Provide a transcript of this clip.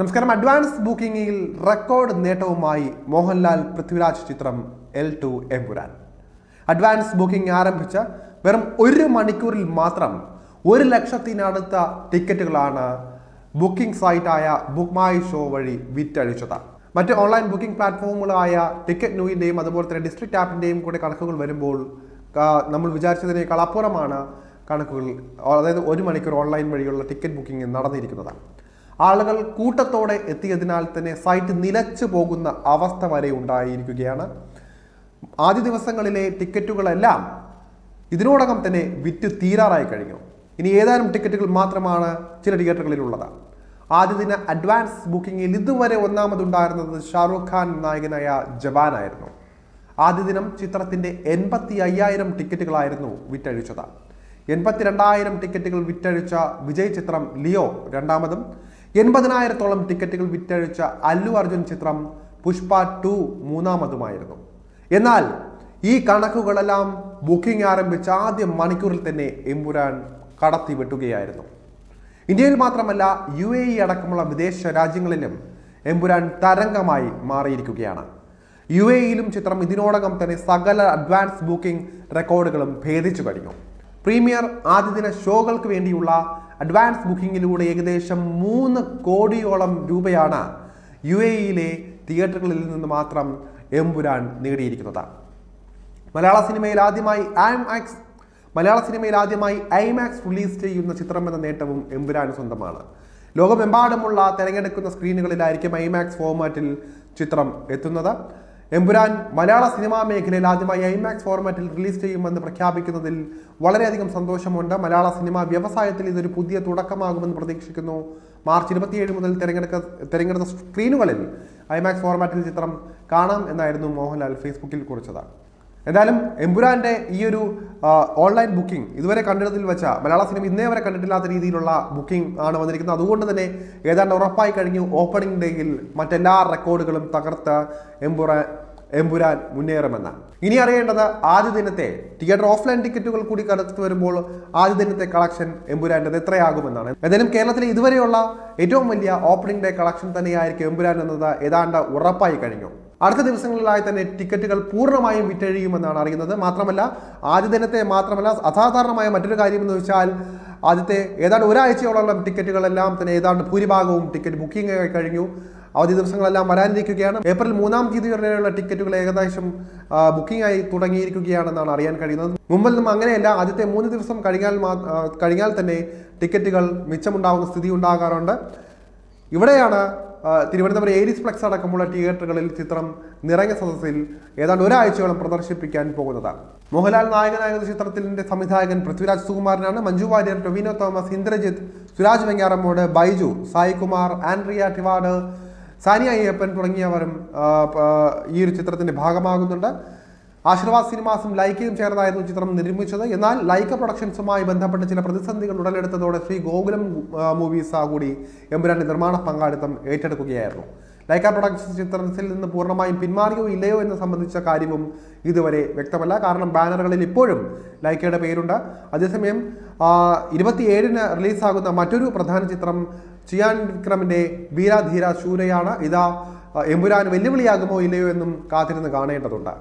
നമസ്കാരം. അഡ്വാൻസ് ബുക്കിംഗിൽ റെക്കോർഡ് നേട്ടവുമായി മോഹൻലാൽ പൃഥ്വിരാജ് ചിത്രം L two Empuraan advance booking ആരംഭിച്ച വെറും ഒരു മണിക്കൂറിൽ മാത്രം ഒരു ലക്ഷത്തിനടുത്ത ടിക്കറ്റുകളാണ് ബുക്കിംഗ് സൈറ്റായ ബുക്ക് മൈ ഷോ വഴി വിറ്റഴിച്ചത്. മറ്റ് ഓൺലൈൻ ബുക്കിംഗ് പ്ലാറ്റ്ഫോമുകളായ ടിക്കറ്റ് ന്യൂയിന്റെയും അതുപോലെ തന്നെ ഡിസ്ട്രിക്ട് ആപ്പിന്റെയും കൂടെ കണക്കുകൾ വരുമ്പോൾ നമ്മൾ വിചാരിച്ചതിനേക്കാൾ അപ്പുറമാണ് കണക്കുകൾ അതായത് ഒരു മണിക്കൂർ ഓൺലൈൻ വഴിയുള്ള ടിക്കറ്റ് ബുക്കിംഗ് നടന്നിരിക്കുന്നത്. ആളുകൾ കൂട്ടത്തോടെ എത്തിയതിനാൽ തന്നെ സൈറ്റ് നിലച്ചു പോകുന്ന അവസ്ഥ വരെ ഉണ്ടായിരിക്കുകയാണ്. ആദ്യ ദിവസങ്ങളിലെ ടിക്കറ്റുകളെല്ലാം ഇതിനോടകം തന്നെ വിറ്റ് തീരാറായി കഴിഞ്ഞു. ഇനി ഏതാനും ടിക്കറ്റുകൾ മാത്രമാണ് ചില തിയേറ്ററുകളിലുള്ളത്. ആദ്യ ദിന അഡ്വാൻസ് ബുക്കിങ്ങിൽ ഇതുവരെ ഒന്നാമതുണ്ടായിരുന്നത് ഷാറൂഖ് ഖാൻ നായകനായ ജവാനായിരുന്നു. ആദ്യ ദിനം ചിത്രത്തിന്റെ എൺപത്തി അയ്യായിരം ടിക്കറ്റുകളായിരുന്നു വിറ്റഴിച്ചത്. എൺപത്തിരണ്ടായിരം ടിക്കറ്റുകൾ വിറ്റഴിച്ച വിജയ് ചിത്രം ലിയോ രണ്ടാമതും എൺപതിനായിരത്തോളം ടിക്കറ്റുകൾ വിറ്റഴിച്ച അല്ലു അർജുൻ ചിത്രം പുഷ്പ ടു മൂന്നാമതുമായിരുന്നു. എന്നാൽ ഈ കണക്കുകളെല്ലാം ബുക്കിംഗ് ആരംഭിച്ച ആദ്യ മണിക്കൂറിൽ തന്നെ എമ്പുരാൻ കടത്തി വെട്ടുകയായിരുന്നു ഇന്ത്യയിൽ മാത്രമല്ല യു എ ഇ അടക്കമുള്ള വിദേശ രാജ്യങ്ങളിലും എമ്പുരാൻ തരംഗമായി മാറിയിരിക്കുകയാണ്. യു എ ഇയിലും ചിത്രം ഇതിനോടകം തന്നെ സകല അഡ്വാൻസ് ബുക്കിംഗ് റെക്കോർഡുകളും ഭേദിച്ചു കഴിഞ്ഞു. പ്രീമിയർ ആദ്യ ദിന ഷോകൾക്ക് വേണ്ടിയുള്ള അഡ്വാൻസ് ബുക്കിങ്ങിലൂടെ ഏകദേശം മൂന്ന് കോടിയോളം രൂപയാണ് യു എ ഇയിലെ തിയേറ്ററുകളിൽ നിന്ന് മാത്രം എമ്പുരാൻ നേടിയിരിക്കുന്നത്. മലയാള സിനിമയിൽ ആദ്യമായി ഐമാക്സ് മലയാള സിനിമയിൽ ആദ്യമായി ഐമാക്സ് റിലീസ് ചെയ്യുന്ന ചിത്രം എന്ന നേട്ടവും എംപുരാൻ സ്വന്തമാണ്. ലോകമെമ്പാടുമുള്ള തിരഞ്ഞെടുക്കുന്ന സ്ക്രീനുകളിലായിരിക്കും ഐമാക്സ് ഫോർമാറ്റിൽ ചിത്രം എത്തുന്നത്. എമ്പുരാൻ മലയാള സിനിമാ മേഖലയിൽ ആദ്യമായി ഐമാക്സ് ഫോർമാറ്റിൽ റിലീസ് ചെയ്യുമെന്ന് പ്രഖ്യാപിക്കുന്നതിൽ വളരെയധികം സന്തോഷമുണ്ട്. മലയാള സിനിമാ വ്യവസായത്തിൽ ഇതൊരു പുതിയ തുടക്കമാകുമെന്ന് പ്രതീക്ഷിക്കുന്നു. മാർച്ച് ഇരുപത്തിയേഴ് മുതൽ തിരഞ്ഞെടുക്ക തിരഞ്ഞെടുത്ത സ്ക്രീനുകളിൽ ഐമാക്സ് ഫോർമാറ്റിൽ ചിത്രം കാണാം എന്നായിരുന്നു മോഹൻലാൽ ഫേസ്ബുക്കിൽ കുറിച്ചത്. എന്തായാലും എമ്പുരാന്റെ ഈ ഒരു ഓൺലൈൻ ബുക്കിംഗ് ഇതുവരെ കണ്ടിടത്തിൽ വെച്ച മലയാള സിനിമ ഇന്നേ വരെ കണ്ടിട്ടില്ലാത്ത രീതിയിലുള്ള ബുക്കിംഗ് ആണ് വന്നിരിക്കുന്നത്. അതുകൊണ്ട് തന്നെ ഏതാണ്ട് ഉറപ്പായി കഴിഞ്ഞു ഓപ്പണിംഗ് ഡേയിൽ മറ്റെല്ലാ റെക്കോർഡുകളും തകർത്ത് എമ്പുരാൻ എമ്പുരാൻ മുന്നേറുമെന്ന്. ഇനി അറിയേണ്ടത് ആദ്യ ദിനത്തെ തിയേറ്റർ ഓഫ്ലൈൻ ടിക്കറ്റുകൾ കൂടി കടത്തി വരുമ്പോൾ ആദ്യ ദിനത്തെ കളക്ഷൻ എമ്പുരാന്റെത് എത്രയാകുമെന്നാണ്. ഏതായാലും കേരളത്തിലെ ഇതുവരെയുള്ള ഏറ്റവും വലിയ ഓപ്പണിംഗ് ഡേ കളക്ഷൻ തന്നെയായിരിക്കും എമ്പുരാൻ എന്നത്. ഏതാണ്ട് ഉറപ്പായി കഴിഞ്ഞു. അടുത്ത ദിവസങ്ങളിലായി തന്നെ ടിക്കറ്റുകൾ പൂർണമായും വിറ്റഴിയുമെന്നാണ് അറിയുന്നത്. മാത്രമല്ല ആദ്യ ദിനത്തെ മാത്രമല്ല അസാധാരണമായ മറ്റൊരു കാര്യം എന്ന് വെച്ചാൽ ആദ്യത്തെ ഏതാണ്ട് ഒരാഴ്ചയോളം ടിക്കറ്റുകളെല്ലാം തന്നെ ഏതാണ്ട് ഭൂരിഭാഗവും ടിക്കറ്റ് ബുക്കിംഗ് ആയി കഴിഞ്ഞു. അവധി ദിവസങ്ങളെല്ലാം വരാനിരിക്കുകയാണ്. ഏപ്രിൽ മൂന്നാം തീയതി വരെയുള്ള ടിക്കറ്റുകൾ ഏകദേശം ബുക്കിംഗ് ആയി തുടങ്ങിയിരിക്കുകയാണെന്നാണ് അറിയാൻ കഴിയുന്നത്. മുമ്പിൽ നിന്നും അങ്ങനെയല്ല ആദ്യത്തെ മൂന്ന് ദിവസം കഴിഞ്ഞാൽ കഴിഞ്ഞാൽ തന്നെ ടിക്കറ്റുകൾ മിച്ചമുണ്ടാകുന്ന സ്ഥിതി ഉണ്ടാകാറുണ്ട്. ഇവിടെയാണ് തിരുവനന്തപുരം ഏരീസ് ഫ്ലക്സ് അടക്കമുള്ള തിയേറ്ററുകളിൽ ചിത്രം നിറഞ്ഞ സദസ്സിൽ ഏതാണ്ട് ഒരാഴ്ചയോളം പ്രദർശിപ്പിക്കാൻ പോകുന്നതാണ്. മോഹൻലാൽ നായകനായ ചിത്രത്തിന്റെ സംവിധായകൻ പൃഥ്വിരാജ് സുകുമാരനാണ് മഞ്ജു വാര്യർ ടൊവിനോ തോമസ് ഇന്ദ്രജിത്ത് സുരാജ് വെങ്ങാറമ്മോട് ബൈജു സായികുമാർ ആൻഡ്രിയ ടിവാഡ് സാനിയ അയ്യപ്പൻ തുടങ്ങിയവരും ഈ ഒരു ചിത്രത്തിന്റെ ഭാഗമാകുന്നുണ്ട്. ആശീർവാദ് സിനിമാസും ലൈക്കയും ചേർന്നായിരുന്നു ചിത്രം നിർമ്മിച്ചത്. എന്നാൽ ലൈക്ക പ്രൊഡക്ഷൻസുമായി ബന്ധപ്പെട്ട് ചില പ്രതിസന്ധികൾ ഉടലെടുത്തതോടെ ശ്രീ ഗോകുലം മൂവീസ് കൂടി എമ്പുരാന്റെ നിർമ്മാണ പങ്കാളിത്തം ഏറ്റെടുക്കുകയായിരുന്നു. ലൈക്ക പ്രൊഡക്ഷൻസ് ചിത്രത്തിൽ നിന്ന് പൂർണമായും പിന്മാറിയോ ഇല്ലയോ എന്ന് സംബന്ധിച്ച കാര്യവും ഇതുവരെ വ്യക്തമല്ല. കാരണം ബാനറുകളിൽ ഇപ്പോഴും ലൈക്കയുടെ പേരുണ്ട്. അതേസമയം ഇരുപത്തിയേഴിന് റിലീസാകുന്ന മറ്റൊരു പ്രധാന ചിത്രം ചിയാൻ വിക്രമിന്റെ വീരാധീര ശൂരയാണ്. ഇതാ എമ്പുരാൻ വെല്ലുവിളിയാകുമോ ഇല്ലയോ എന്നും കാത്തിരുന്ന് കാണേണ്ടതുണ്ട്.